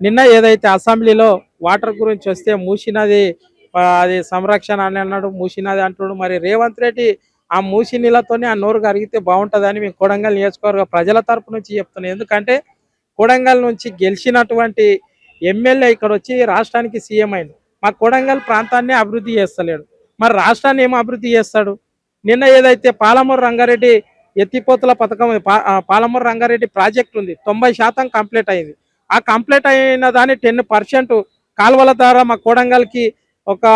నిన్న ఏదైతే అసెంబ్లీలో వాటర్ గురించి వస్తే మూసినది అది సంరక్షణ అని అన్నాడు మూసినది అంటున్నాడు. మరి రేవంత్ రెడ్డి ఆ మూసి నీళ్ళతోనే ఆ నోరు కరిగితే బాగుంటుందని మేము కొడంగల్ నియోజకవర్గ ప్రజల తరపు నుంచి చెప్తున్నాం. ఎందుకంటే కొడంగల్ నుంచి గెలిచినటువంటి ఎమ్మెల్యే ఇక్కడ వచ్చి రాష్ట్రానికి సీఎం అయింది మా కొడంగల్ ప్రాంతాన్ని అభివృద్ధి చేస్తలేడు. మరి రాష్ట్రాన్ని ఏం అభివృద్ధి చేస్తాడు? నిన్న ఏదైతే పాలమూరు రంగారెడ్డి ఎత్తిపోతుల పథకం పాలమూరు రంగారెడ్డి ప్రాజెక్ట్ ఉంది తొంభై శాతం కంప్లీట్ అయింది. ఆ కంప్లీట్ అయిన దాని టెన్ పర్సెంట్ కాలువల ద్వారా మా కోడంగల్కి ఒక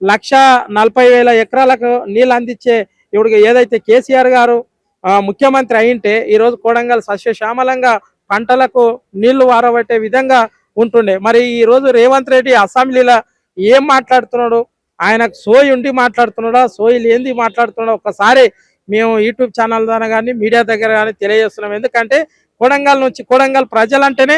లక్ష నలభై వేల ఎకరాలకు నీళ్ళు అందించే ఇప్పుడు ఏదైతే కేసీఆర్ గారు ఆ, ముఖ్యమంత్రి అయింటే ఈరోజు కోడంగల్ సస్యశ్యామలంగా పంటలకు నీళ్ళు వారబట్టే విధంగా ఉంటుండే. మరి ఈ రోజు రేవంత్ రెడ్డి అసెంబ్లీలో ఏం మాట్లాడుతున్నాడు? ఆయనకు సోయి ఉండి మాట్లాడుతున్నాడా? సోయి లేనిది మాట్లాడుతున్నాడా? ఒక్కసారి మేము యూట్యూబ్ ఛానల్ ద్వారా కానీ మీడియా దగ్గర కానీ తెలియజేస్తున్నాం. ఎందుకంటే కొడంగల్ నుంచి కొడంగల్ ప్రజలంటేనే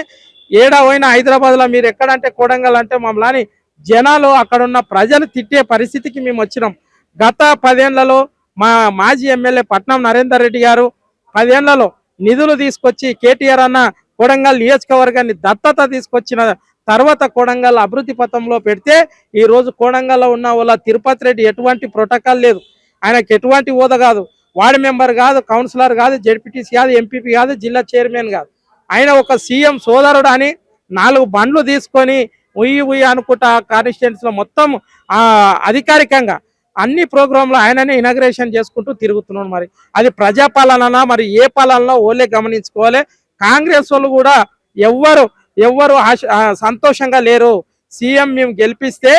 ఏడా పోయినా హైదరాబాద్లో మీరు ఎక్కడంటే కొడంగల్ అంటే మమ్మల్ని జనాలు అక్కడున్న ప్రజలు తిట్టే పరిస్థితికి మేము వచ్చినాం. గత పదేళ్ళలో మా మాజీ ఎమ్మెల్యే పట్నం నరేందర్ రెడ్డి గారు పదేళ్ళలో నిధులు తీసుకొచ్చి కేటీఆర్ అన్న కొడంగల్ నియోజకవర్గాన్ని దత్తత తీసుకొచ్చిన తర్వాత కొడంగల్ అభివృద్ధి పథంలో పెడితే ఈ రోజు కోడంగల్లో ఉన్న వాళ్ళ తిరుపతి రెడ్డి ఎటువంటి ప్రోటోకాల్ లేదు. ఆయనకి ఎటువంటి హోదా కాదు. వార్డు మెంబర్ కాదు కౌన్సిలర్ కాదు జడ్పీటీసీ కాదు ఎంపీపీ కాదు జిల్లా చైర్మన్ కాదు. ఆయన ఒక సీఎం సోదరుడు అని నాలుగు బండ్లు తీసుకొని ఉయ్యి ఉయ్యి అనుకుంటా కాన్స్టిట్యున్సీలో మొత్తం ఆ, అధికారికంగా అన్ని ప్రోగ్రాంలు ఆయననే ఇనాగ్రేషన్ చేసుకుంటూ తిరుగుతున్నాడు మరి. అది ప్రజాపాలన మరి ఏ పాలనలో ఓలే గమనించుకోవాలి. కాంగ్రెస్ వాళ్ళు కూడా ఎవ్వరు ఎవ్వరు ఆశ- సంతోషంగా లేరు. సీఎం మేము గెలిపిస్తే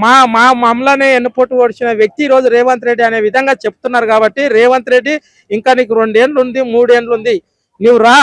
మా మా మమ్మల్ని ఎన్నుపోటు ఓడిచిన వ్యక్తి ఈరోజు రోజు రేవంత్ రెడ్డి అనే విధంగా చెప్తున్నారు కాబట్టి రేవంత్ రెడ్డి ఇంకా నీకు రెండేళ్ళు ఉంది మూడేళ్ళు ఉంది నువ్వు రా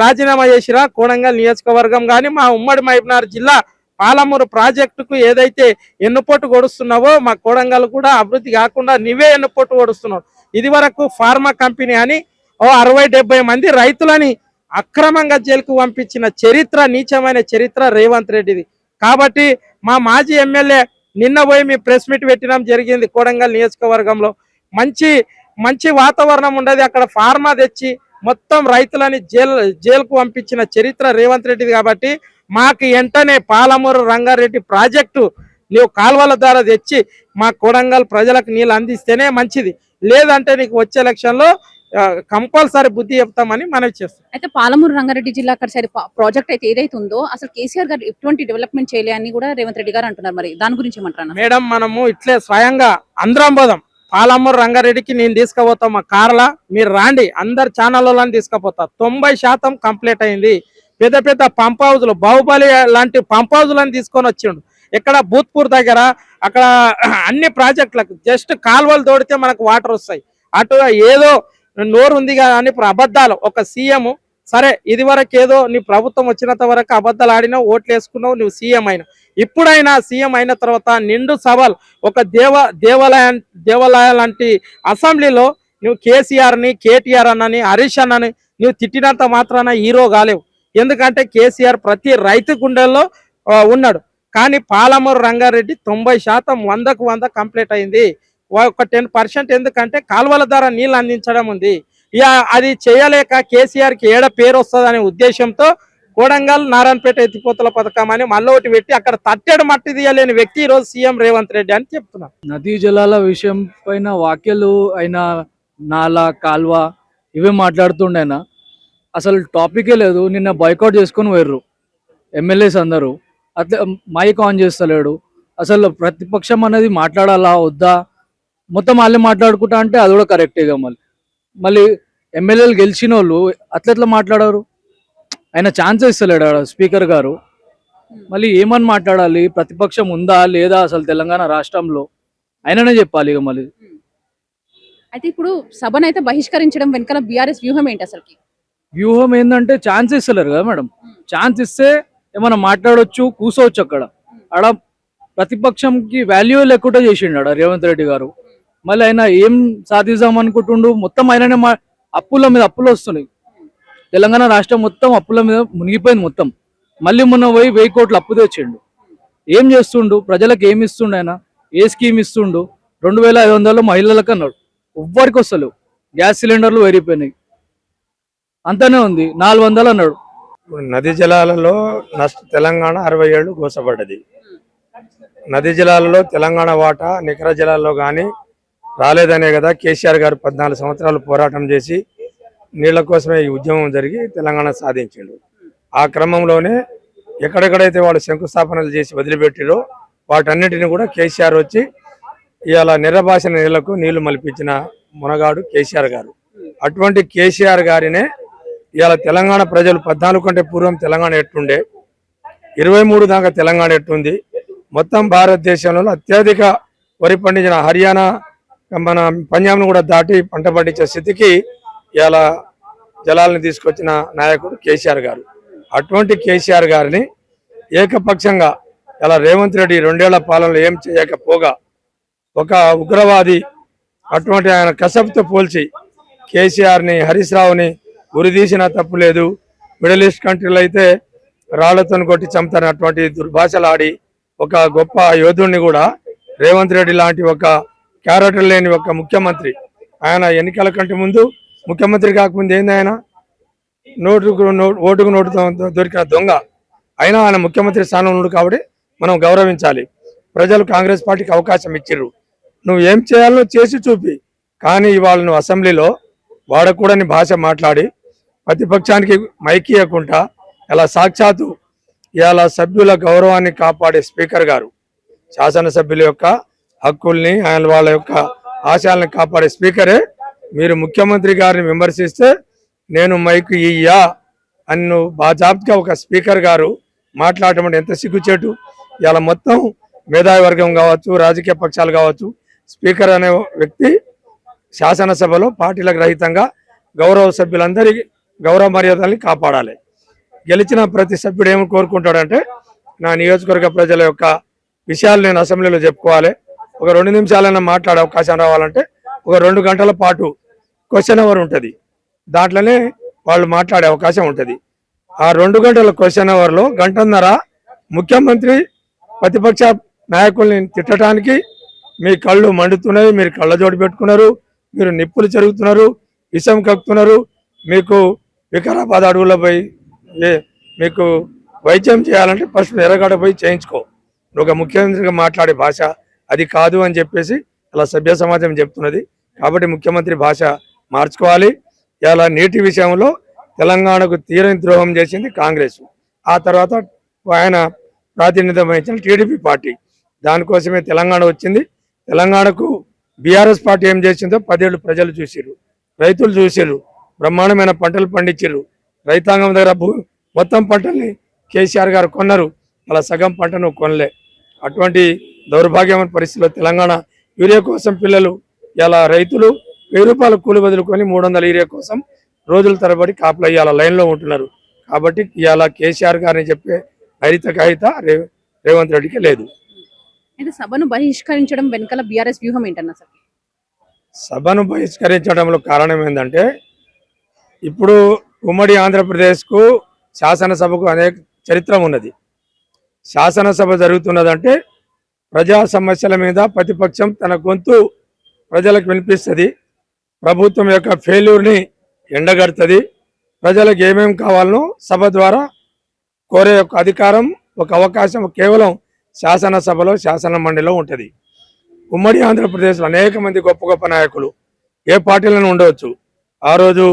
రాజీనామా చేసిరా కోడంగల్ నియోజకవర్గం కానీ మా ఉమ్మడి మహబూబ్నగర్ జిల్లా పాలమూరు ప్రాజెక్టుకు ఏదైతే ఎన్నుపోటు కొడుస్తున్నావో మా కోడంగల్ కూడా అభివృద్ధి కాకుండా నువ్వే ఎన్నుపోటు కొడుస్తున్నావు ఇది వరకు ఫార్మా కంపెనీ అని ఓ అరవై డెబ్బై మంది రైతులని అక్రమంగా జైలుకు పంపించిన చరిత్ర నీచమైన చరిత్ర రేవంత్ రెడ్డిది. కాబట్టి మా మాజీ ఎమ్మెల్యే నిన్న పోయి మీ ప్రెస్ మీట్ పెట్టడం జరిగింది కోడంగల్ నియోజకవర్గంలో. మంచి మంచి వాతావరణం ఉండేది. అక్కడ ఫార్మా తెచ్చి మొత్తం రైతులని జైలు జైలుకు పంపించిన చరిత్ర రేవంత్ రెడ్డిది కాబట్టి మాకు వెంటనే పాలమూరు రంగారెడ్డి ప్రాజెక్టు నీవు కాల్వల ద్వారా తెచ్చి మా కొడంగల్ ప్రజలకు నీళ్ళు అందిస్తేనే మంచిది. లేదంటే నీకు వచ్చే ఎలక్షన్లో కంపల్సరీ బుద్ధి చెప్తామని మనవి చేస్తాం. అయితే పాలమూరు రంగారెడ్డి జిల్లా అక్కడ సైడ్ ప్రాజెక్ట్ అయితే ఏదైతే ఉందో అసలు కేసీఆర్ గారు ఎటువంటి డెవలప్మెంట్ చేయలే అని కూడా రేవంత్ రెడ్డి గారు అంటున్నారు మరి. దాని గురించి ఏమంటారు? మేడం మనము ఇట్లే స్వయంగా అందరం పోదాం. పాలమూరు రంగారెడ్డికి నేను తీసుకుపోతాం. మా కార్లా మీరు రాండి. అందరు ఛానళ్ళలో తీసుకుపోతా. తొంభై శాతం కంప్లీట్ అయింది. పెద్ద పెద్ద పంప్ హౌజులు బాహుబలి లాంటి పంప్ హౌజులను తీసుకొని వచ్చిండు. ఇక్కడ భూత్పూర్ దగ్గర అక్కడ అన్ని ప్రాజెక్టులకు జస్ట్ కాలువలు తోడితే మనకు వాటర్ వస్తాయి. అటు ఏదో నోరు ఉంది కదా అని ఇప్పుడు అబద్ధాలు. ఒక సీఎం సరే ఇది వరకు ఏదో నీ ప్రభుత్వం వచ్చినంత వరకు అబద్ధాలు ఆడినావు ఓట్లు వేసుకున్నావు నువ్వు సీఎం అయినావు ఇప్పుడైనా సీఎం అయిన తర్వాత నిండు సవాల్. ఒక దేవ దేవాలయం దేవాలయ లాంటి అసెంబ్లీలో నువ్వు కేసీఆర్ని కేటీఆర్ అన్నని హరీష్ అన్నని నువ్వు తిట్టినంత మాత్రాన హీరో కాలేవు. ఎందుకంటే కేసీఆర్ ప్రతి రైతు గుండెల్లో ఉన్నాడు. కానీ పాలమూరు రంగారెడ్డి తొంభై శాతం వందకు వంద కంప్లీట్ అయింది. ఒక టెన్ పర్సెంట్ ఎందుకంటే కాలువల ద్వారా నీళ్ళు అందించడం ఉంది. ఇక అది చేయలేక కేసీఆర్కి ఏడ పేరు వస్తుందనే ఉద్దేశంతో కోడంగల్ నారాయణపేట ఎత్తిపోతల పథకం అని మళ్ళీ ఒకటి పెట్టి అక్కడ తట్టెడు మట్టి తీయలేని వ్యక్తి ఈ రోజు సీఎం రేవంత్ రెడ్డి అని చెప్తున్నారు. నదీ జలాల విషయం పైన వాక్యలు అయిన నాలా కాల్వ ఇవే మాట్లాడుతుండేనా? అసలు టాపికే లేదు. నిన్న బైకౌట్ చేసుకొని పోయారు ఎమ్మెల్యేస్ అందరూ. అట్లా మైక్ ఆన్ చేస్తలేడు. అసలు ప్రతిపక్షం అనేది మాట్లాడాలా వద్దా? మొత్తం వాళ్ళే మాట్లాడుకుంటా అంటే అది కూడా కరెక్టేగా మళ్ళీ. మళ్ళీ ఎమ్మెల్యేలు గెలిచిన వాళ్ళు అట్లెట్లా మాట్లాడారు? ఆయన ఛాన్స్ ఇస్తలేడు స్పీకర్ గారు. మళ్ళీ ఏమని మాట్లాడాలి? ప్రతిపక్షం ఉందా? లేదా అసలు తెలంగాణ రాష్ట్రంలో? ఆయననే చెప్పాలి ఇక మళ్ళీ. అయితే ఇప్పుడు సభను అయితే బహిష్కరించడం వెనకాల బీఆర్ఎస్ వ్యూహం ఏంటి అసలుకి? వ్యూహం ఏంటంటే ఛాన్స్ ఇస్తలేరు కదా మేడం. ఛాన్స్ ఇస్తే ఏమైనా మాట్లాడొచ్చు కూర్చోవచ్చు అక్కడ. ఆడ ప్రతిపక్షంకి వాల్యూ లేకుండా చేసిండు ఆడ రేవంత్ రెడ్డి గారు. మళ్ళీ ఆయన ఏం సాధిద్దాం అనుకుంటుండు? మొత్తం ఆయననే మా అప్పుల మీద అప్పులు వస్తున్నాయి. తెలంగాణ రాష్ట్రం మొత్తం అప్పుల మీద మునిగిపోయింది మొత్తం. మళ్ళీ మొన్న పోయి వెయ్యి కోట్లు అప్పు తెచ్చిండు. ఏం చేస్తుండు? ప్రజలకు ఏమి ఇస్తుండు ఆయన? ఏ స్కీమ్ ఇస్తుండు? రెండు వేల ఐదు వందలు మహిళలకు అన్నాడు. ఎవ్వరికి వస్తలేవు. గ్యాస్ సిలిండర్లు పెరిగిపోయినాయి అంతనే ఉంది. నాలుగు వందలు అన్నాడు. నది జలాలలో నష్ట తెలంగాణ అరవై ఏళ్ళు గోసపడ్డది నది జలాలలో తెలంగాణ వాటా నికర జలాల్లో కానీ రాలేదనే కదా కేసీఆర్ గారు పద్నాలుగు సంవత్సరాలు పోరాటం చేసి నీళ్ళ కోసమే ఈ ఉద్యమం జరిగి తెలంగాణ సాధించిండు. ఆ క్రమంలోనే ఎక్కడెక్కడైతే వాళ్ళు శంకుస్థాపనలు చేసి వదిలిపెట్టిరో వాటన్నిటిని కూడా కేసీఆర్ వచ్చి ఇవాళ నిర్రభాషణ నీళ్ళకు నీళ్ళు మలిపించిన మునగాడు కేసీఆర్ గారు. అటువంటి కేసీఆర్ గారినే ఇవాళ తెలంగాణ ప్రజలు పద్నాలుగు కంటే పూర్వం తెలంగాణ ఎట్టుండే? ఇరవై మూడు దాకా తెలంగాణ ఎట్టుంది? మొత్తం భారతదేశంలో అత్యధిక వరి పండించిన హర్యానా మన పంజాబ్ను కూడా దాటి పంట పండించే స్థితికి ఇలా జలాలను తీసుకొచ్చిన నాయకుడు కేసీఆర్ గారు. అటువంటి కేసీఆర్ గారిని ఏకపక్షంగా ఇలా రేవంత్ రెడ్డి రెండేళ్ళ పాలనలో ఏం చేయకపోగా ఒక ఉగ్రవాది అటువంటి ఆయన కసబ్తో పోల్చి కేసీఆర్ని హరీష్ రావుని ఉరిదీసిన తప్పు లేదు. మిడిల్ ఈస్ట్ కంట్రీలో అయితే రాళ్ళతో కొట్టి చంపుతారు అటువంటి దుర్భాషలాడి ఒక గొప్ప యోధుడిని కూడా రేవంత్ రెడ్డి లాంటి ఒక క్యారెక్టర్ లేని ఒక ముఖ్యమంత్రి. ఆయన ఎన్నికల కంటే ముందు ముఖ్యమంత్రి కాకముందు ఏంది ఆయన? నోటుకు ఓటుకు నోటుతో దొరికిన దొంగ. అయినా ఆయన ముఖ్యమంత్రి స్థానంలో ఉన్నాడు కాబట్టి మనం గౌరవించాలి. ప్రజలు కాంగ్రెస్ పార్టీకి అవకాశం ఇచ్చిర్రు. నువ్వు ఏం చేయాలో చేసి చూపి. కానీ ఇవాళ నువ్వు అసెంబ్లీలో వాడకూడని భాష మాట్లాడి ప్రతిపక్షానికి మైకియకుండా ఇలా సాక్షాత్తు ఇలా సభ్యుల గౌరవాన్ని కాపాడే స్పీకర్ గారు. శాసనసభ్యుల యొక్క హక్కుల్ని ఆయన వాళ్ళ యొక్క ఆశయాలను కాపాడే స్పీకరే. మీరు ముఖ్యమంత్రి గారిని విమర్శిస్తే నేను మైకు ఇయ్యా అని నువ్వు బాజాబ్గా ఒక స్పీకర్ గారు మాట్లాడటం అంటే ఎంత సిగ్గుచేటు. ఇలా మొత్తం మేధావి వర్గం కావచ్చు రాజకీయ పక్షాలు కావచ్చు స్పీకర్ అనే వ్యక్తి శాసనసభలో పార్టీలకు రహితంగా గౌరవ సభ్యులందరి గౌరవ మర్యాదల్ని కాపాడాలి. గెలిచిన ప్రతి సభ్యుడు ఏమి కోరుకుంటాడంటే నా నియోజకవర్గ ప్రజల యొక్క విషయాలు నేను అసెంబ్లీలో చెప్పుకోవాలి. ఒక రెండు నిమిషాలైనా మాట్లాడే అవకాశం రావాలంటే ఒక రెండు గంటల పాటు క్వశ్చన్ అవర్ ఉంటుంది. దాంట్లోనే వాళ్ళు మాట్లాడే అవకాశం ఉంటుంది. ఆ రెండు గంటల క్వశ్చన్ అవర్లో గంటన్నర ముఖ్యమంత్రి ప్రతిపక్ష నాయకుల్ని తిట్టడానికి మీ కళ్ళు మండుతున్నాయి మీరు కళ్ళ జోడు పెట్టుకున్నారు మీరు నిప్పులు చెరుగుతున్నారు విషం కక్కుతున్నారు మీకు వికారాబాద్ అడవుల్లో పోయి మీకు వైద్యం చేయాలంటే ఫస్ట్ ఎర్రగడ్డ పోయి చేయించుకో. ఒక ముఖ్యమంత్రిగా మాట్లాడే భాష అది కాదు అని చెప్పేసి అలా సభ్య సమాజం చెప్తున్నది. కాబట్టి ముఖ్యమంత్రి భాష మార్చుకోవాలి. ఇలా నీటి విషయంలో తెలంగాణకు తీరని ద్రోహం చేసింది కాంగ్రెస్. ఆ తర్వాత ఆయన ప్రాతినిధ్యం వహించిన టీడీపీ పార్టీ. దానికోసమే తెలంగాణ వచ్చింది. తెలంగాణకు బీఆర్ఎస్ పార్టీ ఏం చేసిందో పదేళ్ళు ప్రజలు చూసిర్రు. రైతులు చూసిర్రు. బ్రహ్మాండమైన పంటలు పండించారు రైతాంగం దగ్గర భూ మొత్తం పంటల్ని కేసీఆర్ గారు కొన్నారు. అలా సగం పంటను కొనలే. అటువంటి దౌర్భాగ్యమైన పరిస్థితిలో తెలంగాణ యూరియా కోసం పిల్లలు ఇలా రైతులు వెయ్యి రూపాయల కూలి వదులుకొని మూడు వందల యూరియా కోసం రోజుల తరబడి కాపులు ఇవాళ లైన్లో ఉంటున్నారు. కాబట్టి ఇవాళ కేసీఆర్ గారిని చెప్పే హరిత కాగిత రే రేవంత్ రెడ్డికి లేదు. అయితే సభను బహిష్కరించడం వెనకాల బీఆర్ఎస్ వ్యూహం ఏంటన్నా సార్? సభను బహిష్కరించడంలో కారణం ఏంటంటే ఇప్పుడు ఉమ్మడి ఆంధ్రప్రదేశ్కు శాసనసభకు అనేక చరిత్ర ఉన్నది. శాసనసభ జరుగుతున్నదంటే ప్రజా సమస్యల మీద ప్రతిపక్షం తన గొంతు ప్రజలకు వినిపిస్తుంది. ప్రభుత్వం యొక్క ఫెయిల్యూర్ని ఎండగడుతుంది. ప్రజలకు ఏమేమి కావాలనో సభ ద్వారా కోరే యొక్క అధికారం ఒక అవకాశం కేవలం శాసనసభలో శాసన మండలిలో ఉంటుంది. ఉమ్మడి ఆంధ్రప్రదేశ్లో అనేక మంది గొప్ప గొప్ప నాయకులు ఏ పార్టీలను ఉండవచ్చు. ఆ రోజు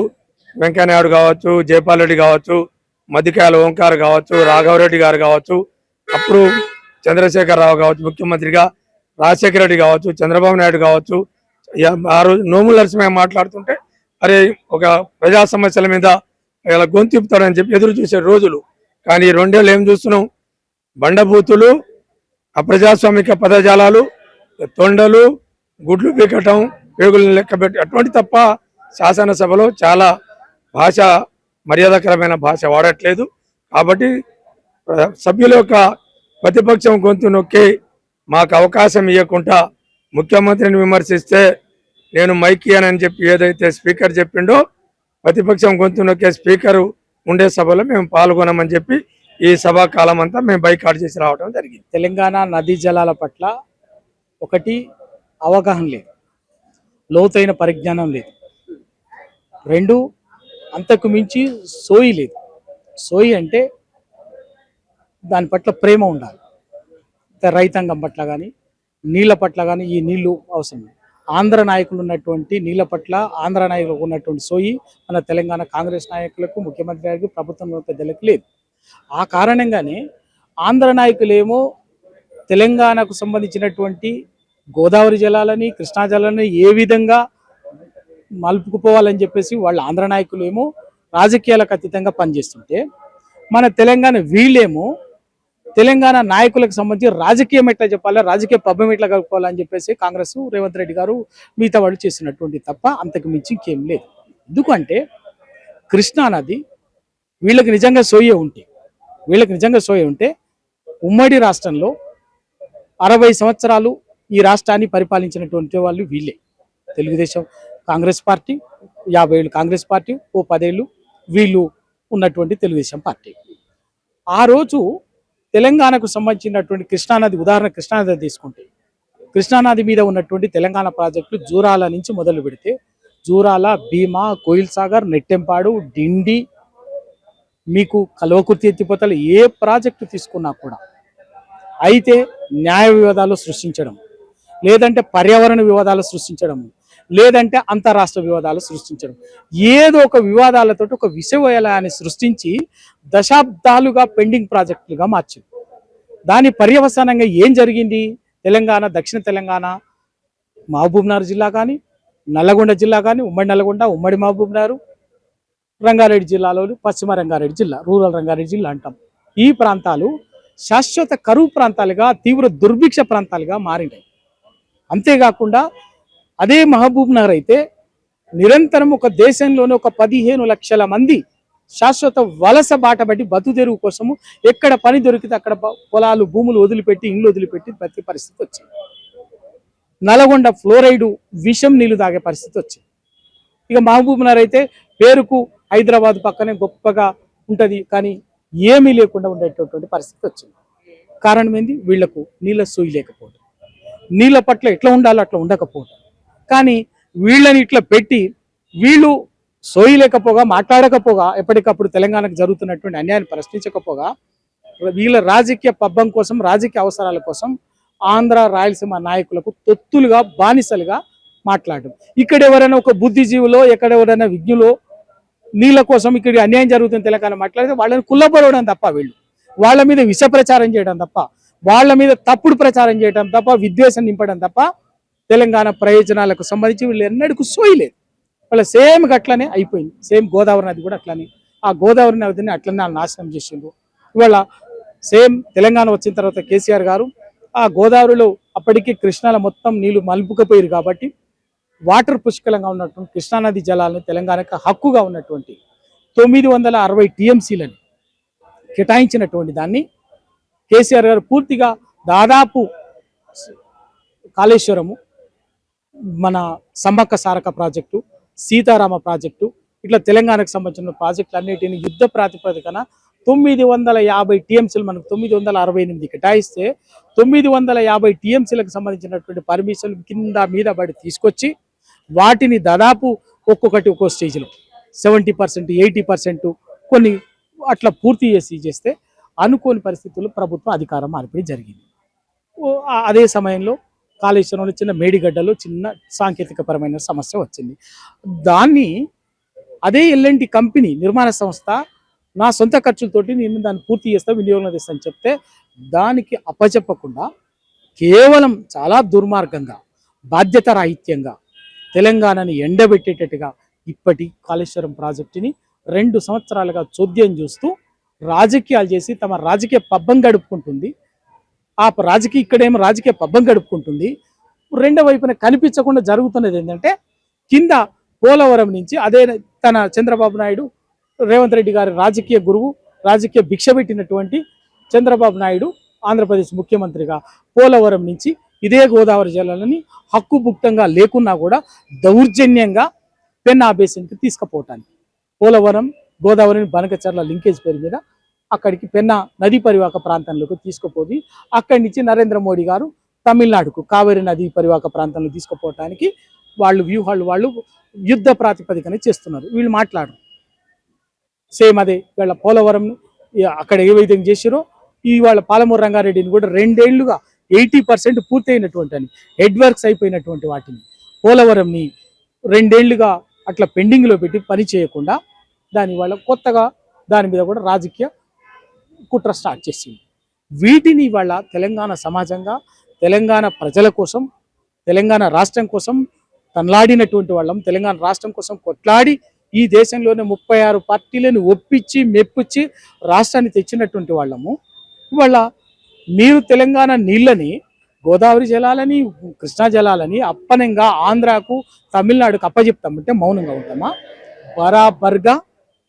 వెంకయ్యనాయుడు కావచ్చు జయపాల్ రెడ్డి కావచ్చు మధ్యకాయల ఓంకార్ కావచ్చు రాఘవరెడ్డి గారు కావచ్చు అప్పుడు చంద్రశేఖర్ రావు కావచ్చు ముఖ్యమంత్రిగా రాజశేఖర రెడ్డి కావచ్చు చంద్రబాబు నాయుడు కావచ్చు. ఇక ఆ రోజు నోముల నరసింహ మాట్లాడుతుంటే అరే ఒక ప్రజా సమస్యల మీద ఇలా గొంతిప్పుతాడని చెప్పి ఎదురు చూసే రోజులు. కానీ ఈ రెండేళ్ళు ఏం చూస్తున్నాం? బండబూతులు అప్రజాస్వామిక పదజాలాలు తొండలు గుడ్లు పీకటం పేగులను లెక్కబెట్టి అటువంటి తప్ప శాసనసభలో చాలా భాష మర్యాదకరమైన భాష వాడట్లేదు. కాబట్టి సభ్యుల యొక్క ప్రతిపక్షం గొంతు నొక్కి మాకు అవకాశం ఇవ్వకుండా ముఖ్యమంత్రిని విమర్శిస్తే నేను మైకి అని చెప్పి ఏదైతే స్పీకర్ చెప్పిండో ప్రతిపక్షం గొంతు నొక్కే స్పీకరు ఉండే సభలో మేము పాల్గొనమని చెప్పి ఈ సభా కాలం అంతా మేము బైకాట్ చేసి రావడం జరిగింది. తెలంగాణ నదీ జలాల పట్ల ఒకటి అవగాహన లేదు. లోతైన పరిజ్ఞానం లేదు. రెండు అంతకు మించి సోయి లేదు. సోయి అంటే దాని పట్ల ప్రేమ ఉండాలి. రైతాంగం పట్ల కానీ నీళ్ళ పట్ల కానీ ఈ నీళ్ళు అవసరం ఆంధ్ర నాయకులు ఉన్నటువంటి నీళ్ళ పట్ల ఆంధ్ర నాయకులకు ఉన్నటువంటి సోయి మన తెలంగాణ కాంగ్రెస్ నాయకులకు ముఖ్యమంత్రి గారికి ప్రభుత్వం పెద్దలకు లేదు. ఆ కారణంగానే ఆంధ్ర నాయకులేమో తెలంగాణకు సంబంధించినటువంటి గోదావరి జలాలని కృష్ణా జలాలని ఏ విధంగా మలుపుకుపోవాలని చెప్పేసి వాళ్ళ ఆంధ్ర నాయకులేమో రాజకీయాలకు అతీతంగా పనిచేస్తుంటే మన తెలంగాణ వీళ్ళేమో తెలంగాణ నాయకులకు సంబంధించి రాజకీయం ఎట్లా చెప్పాలి రాజకీయ పబ్బం ఎట్లా కలుపుకోవాలని చెప్పేసి కాంగ్రెస్ రేవంత్ రెడ్డి గారు మిగతా వాళ్ళు చేసినటువంటి తప్ప అంతకు మించి ఇంకేం లేదు. ఎందుకంటే కృష్ణానది వీళ్ళకి నిజంగా సోయే ఉంటే వీళ్ళకి నిజంగా సోయే ఉంటే ఉమ్మడి రాష్ట్రంలో అరవై సంవత్సరాలు ఈ రాష్ట్రాన్ని పరిపాలించినటువంటి వాళ్ళు వీళ్ళే. తెలుగుదేశం కాంగ్రెస్ పార్టీ యాభై ఏళ్ళు కాంగ్రెస్ పార్టీ ఓ పదేళ్ళు వీళ్ళు ఉన్నటువంటి తెలుగుదేశం పార్టీ. ఆ రోజు తెలంగాణకు సంబంధించినటువంటి కృష్ణానది ఉదాహరణ కృష్ణానది తీసుకుంటే కృష్ణానది మీద ఉన్నటువంటి తెలంగాణ ప్రాజెక్టులు జూరాల నుంచి మొదలు పెడితే జూరాల భీమా కోయిల్ సాగర్ నెట్టెంపాడు డిండి మీకు కల్వకుర్తి ఎత్తిపోతలు ఏ ప్రాజెక్టు తీసుకున్నా కూడా అయితే న్యాయ వివాదాలు సృష్టించడం లేదంటే పర్యావరణ వివాదాలు సృష్టించడం లేదంటే అంతరాష్ట్ర వివాదాలు సృష్టించడం. ఏదో ఒక వివాదాలతో ఒక విషవలయాన్ని సృష్టించి దశాబ్దాలుగా పెండింగ్ ప్రాజెక్టులుగా మార్చింది. దాని పర్యవసానంగా ఏం జరిగింది? తెలంగాణ దక్షిణ తెలంగాణ మహబూబ్నగర్ జిల్లా కానీ నల్లగొండ జిల్లా కానీ ఉమ్మడి నల్లగొండ ఉమ్మడి మహబూబ్నగర్ రంగారెడ్డి జిల్లాలో పశ్చిమ రంగారెడ్డి జిల్లా రూరల్ రంగారెడ్డి జిల్లా అంటాం. ఈ ప్రాంతాలు శాశ్వత కరువు ప్రాంతాలుగా తీవ్ర దుర్భిక్ష ప్రాంతాలుగా మారినాయి అంతేకాకుండా అదే మహబూబ్ నగర్ అయితే నిరంతరం ఒక దేశంలోనే ఒక పదిహేను లక్షల మంది శాశ్వత వలస బాటబట్టి బతుదెరువు కోసము ఎక్కడ పని దొరికితే అక్కడ పొలాలు భూములు వదిలిపెట్టి ఇండ్లు వదిలిపెట్టి బతికే పరిస్థితి వచ్చింది. నల్గొండ ఫ్లోరైడ్ విషం నీళ్ళు తాగే పరిస్థితి వచ్చింది. ఇక మహబూబ్ నగర్ అయితే పేరుకు హైదరాబాద్ పక్కనే గొప్పగా ఉంటుంది కానీ ఏమీ లేకుండా ఉండేటటువంటి పరిస్థితి వచ్చింది. కారణం ఏంది? వీళ్ళకు నీళ్ళ సూయి లేకపోవడం నీళ్ళ పట్ల ఎట్లా ఉండాలో అట్లా ఉండకపోవడం కానీ వీళ్ళని ఇట్లా పెట్టి వీళ్ళు సోయలేకపోగా మాట్లాడకపోగా ఎప్పటికప్పుడు తెలంగాణకు జరుగుతున్నటువంటి అన్యాయాన్ని ప్రశ్నించకపోగా వీళ్ళ రాజకీయ పబ్బం కోసం రాజకీయ అవసరాల కోసం ఆంధ్ర రాయలసీమ నాయకులకు తొత్తులుగా బానిసలుగా మాట్లాడడం. ఇక్కడ ఎవరైనా ఒక బుద్ధిజీవులో ఎక్కడ ఎవరైనా విజ్ఞులో నీళ్ళ కోసం ఇక్కడ అన్యాయం జరుగుతుంది తెలంగాణ మాట్లాడితే వాళ్ళని కుల్లబడవడం తప్ప వీళ్ళు. వాళ్ళ మీద విష ప్రచారం చేయడం తప్ప వాళ్ళ మీద తప్పుడు ప్రచారం చేయడం తప్ప విద్వేషం నింపడం తప్ప తెలంగాణ ప్రయోజనాలకు సంబంధించి వీళ్ళు ఎన్నడకు సోయలేదు వాళ్ళ సేమ్ అట్లనే అయిపోయింది. సేమ్ గోదావరి నది కూడా అట్లనే. ఆ గోదావరి నదిని అట్లనే నాశనం చేసిండు ఇవాళ సేమ్ తెలంగాణ వచ్చిన తర్వాత కేసీఆర్ గారు ఆ గోదావరిలో అప్పటికే కృష్ణాల మొత్తం నీళ్ళు మలుపుకపోయారు కాబట్టి వాటర్ పుష్కలంగా ఉన్నటువంటి కృష్ణానది జలాలను తెలంగాణకు హక్కుగా ఉన్నటువంటి తొమ్మిది వందల అరవై టీఎంసీలను కేటాయించినటువంటి దాన్ని కేసీఆర్ గారు పూర్తిగా దాదాపు కాళేశ్వరము మన సమ్మక్క సారక ప్రాజెక్టు సీతారామ ప్రాజెక్టు ఇట్లా తెలంగాణకు సంబంధించిన ప్రాజెక్టులు అన్నిటిని యుద్ధ ప్రాతిపదికన తొమ్మిది వందల యాభై టీఎంసీలు మనకు తొమ్మిది వందల అరవై ఎనిమిది కేటాయిస్తే తొమ్మిది వందల యాభై టీఎంసీలకు సంబంధించినటువంటి పర్మిషన్లు కింద మీద పడి తీసుకొచ్చి వాటిని దాదాపు ఒక్కొక్కటి ఒక్కో స్టేజ్లో సెవెంటీ పర్సెంట్ ఎయిటీ పర్సెంట్ కొన్ని అట్లా పూర్తి చేసి చేస్తే అనుకోని పరిస్థితుల్లో ప్రభుత్వం అధికారం మార్పిడి జరిగింది. అదే సమయంలో కాళేశ్వరంలో చిన్న మేడిగడ్డలో చిన్న సాంకేతికపరమైన సమస్య వచ్చింది. దాన్ని అదే ఎల్ఎన్టి కంపెనీ నిర్మాణ సంస్థ నా సొంత ఖర్చులతోటి నేను దాన్ని పూర్తి చేస్తా వినియోగంలో తెస్తాను చెప్తే దానికి అప్పచెప్పకుండా కేవలం చాలా దుర్మార్గంగా బాధ్యత రాహిత్యంగా తెలంగాణని ఎండబెట్టేటట్టుగా ఇప్పటి కాళేశ్వరం ప్రాజెక్టుని రెండు సంవత్సరాలుగా చోద్యం చూస్తూ రాజకీయాలు చేసి తమ రాజకీయ పబ్బం గడుపుకుంటుంది. ఆ రాజకీయ ఇక్కడేమో రాజకీయ పబ్బం గడుపుకుంటుంది. రెండో వైపున కనిపించకుండా జరుగుతున్నది ఏంటంటే కింద పోలవరం నుంచి అదే తన చంద్రబాబు నాయుడు రేవంత్ రెడ్డి గారి రాజకీయ గురువు రాజకీయ భిక్ష పెట్టినటువంటి చంద్రబాబు నాయుడు ఆంధ్రప్రదేశ్ ముఖ్యమంత్రిగా పోలవరం నుంచి ఇదే గోదావరి జిల్లాలని హక్కుభుక్తంగా లేకున్నా కూడా దౌర్జన్యంగా పెన్నా బేసిన్కి తీసుకుపోవటానికి. పోలవరం గోదావరిని బనకచర్ల లింకేజ్ పేరు మీద అక్కడికి పెన్నా నదీ పరివాహక ప్రాంతంలోకి తీసుకుపోయి అక్కడి నుంచి నరేంద్ర మోడీ గారు తమిళనాడుకు కావేరి నదీ పరివాహక ప్రాంతంలో తీసుకుపోవటానికి వాళ్ళు వ్యూహాలు వాళ్ళు యుద్ధ ప్రాతిపదికన చేస్తున్నారు. వీళ్ళు మాట్లాడరు. సేమ్ అదే వీళ్ళ పోలవరం అక్కడ ఏ విధంగా చేసిరో ఇవాళ పాలమూరు రంగారెడ్డిని కూడా రెండేళ్ళుగా ఎయిటీ పర్సెంట్ పూర్తయినటువంటి అని హెడ్వర్క్స్ అయిపోయినటువంటి వాటిని పోలవరంని రెండేళ్ళుగా అట్లా పెండింగ్లో పెట్టి పని చేయకుండా దాని వల్ల కొత్తగా దాని మీద కూడా రాజకీయ కుట్ర స్టార్ట్ చేసింది. వీటిని ఇవాళ తెలంగాణ సమాజంగా తెలంగాణ ప్రజల కోసం తెలంగాణ రాష్ట్రం కోసం తనలాడినటువంటి వాళ్ళం తెలంగాణ రాష్ట్రం కోసం కొట్లాడి ఈ దేశంలోనే ముప్పై ఆరు పార్టీలను ఒప్పించి మెప్పించి రాష్ట్రాన్ని తెచ్చినటువంటి వాళ్ళము. ఇవాళ మీరు తెలంగాణ నీళ్ళని గోదావరి జలాలని కృష్ణా జలాలని అప్పనంగా ఆంధ్రాకు తమిళనాడుకు అప్పజెప్తామంటే మౌనంగా ఉంటామా? బరాబర్గా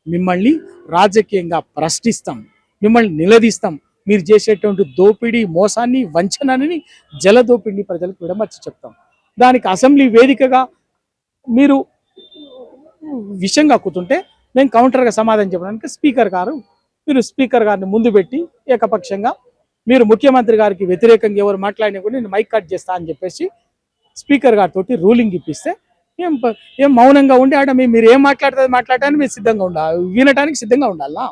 మిమ్మల్ని రాజకీయంగా ప్రశ్నిస్తాం. మిమ్మల్ని నిలదీస్తాం. మీరు చేసేటువంటి దోపిడీ మోసాన్ని వంచనని జల ప్రజలకు విడమర్చి చెప్తాం. దానికి అసెంబ్లీ వేదికగా మీరు విషయం కక్కుతుంటే నేను కౌంటర్గా సమాధానం చెప్పడానికి స్పీకర్ గారు మీరు స్పీకర్ గారిని ముందు పెట్టి ఏకపక్షంగా మీరు ముఖ్యమంత్రి గారికి వ్యతిరేకంగా ఎవరు మాట్లాడినా కూడా నేను మైక్ కట్ చేస్తా అని చెప్పేసి స్పీకర్ గారితో రూలింగ్ ఇప్పిస్తే ఏం ఏం మౌనంగా ఉండి ఆడ మీరు ఏం మాట్లాడుతుంది మాట్లాడటానికి మీరు సిద్ధంగా ఉండాలి. వినటానికి సిద్ధంగా ఉండాలా?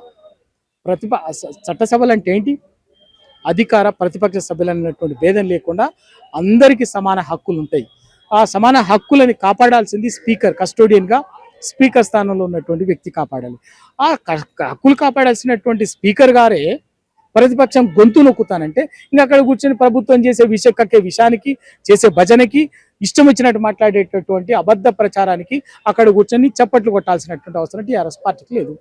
ప్రతిప చట్టసభలు అంటే ఏంటి? అధికార ప్రతిపక్ష సభ్యులు అన్నటువంటి భేదం లేకుండా అందరికీ సమాన హక్కులు ఉంటాయి ఆ సమాన హక్కులని కాపాడాల్సింది స్పీకర్ కస్టోడియన్గా స్పీకర్ స్థానంలో ఉన్నటువంటి వ్యక్తి కాపాడాలి. ఆ హక్కులు కాపాడాల్సినటువంటి స్పీకర్ గారే ప్రతిపక్షం గొంతు నొక్కుతానంటే ఇంకా అక్కడ కూర్చొని ప్రభుత్వం చేసే విష కక్కే విషయానికి చేసే భజనకి ఇష్టం వచ్చినట్టు మాట్లాడేటటువంటి అబద్ధ ప్రచారానికి అక్కడ కూర్చొని చప్పట్లు కొట్టాల్సినటువంటి అవసరం టీఆర్ఎస్ పార్టీకి లేదు.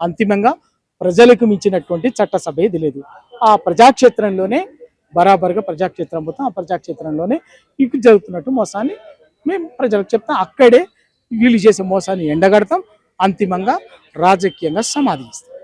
అంతిమంగా ప్రజలకు మించినటువంటి చట్టసభ ఇది లేదు. ఆ ప్రజాక్షేత్రంలోనే బరాబరుగా ప్రజాక్షేత్రం పోతాం ఆ ప్రజాక్షేత్రంలోనే ఇక జరుగుతున్నట్టు మోసాన్ని మేము ప్రజలకు చెప్తాం. అక్కడే వీళ్ళు చేసే మోసాన్ని ఎండగడతాం. అంతిమంగా రాజకీయంగా సమాధి ఇస్తాం.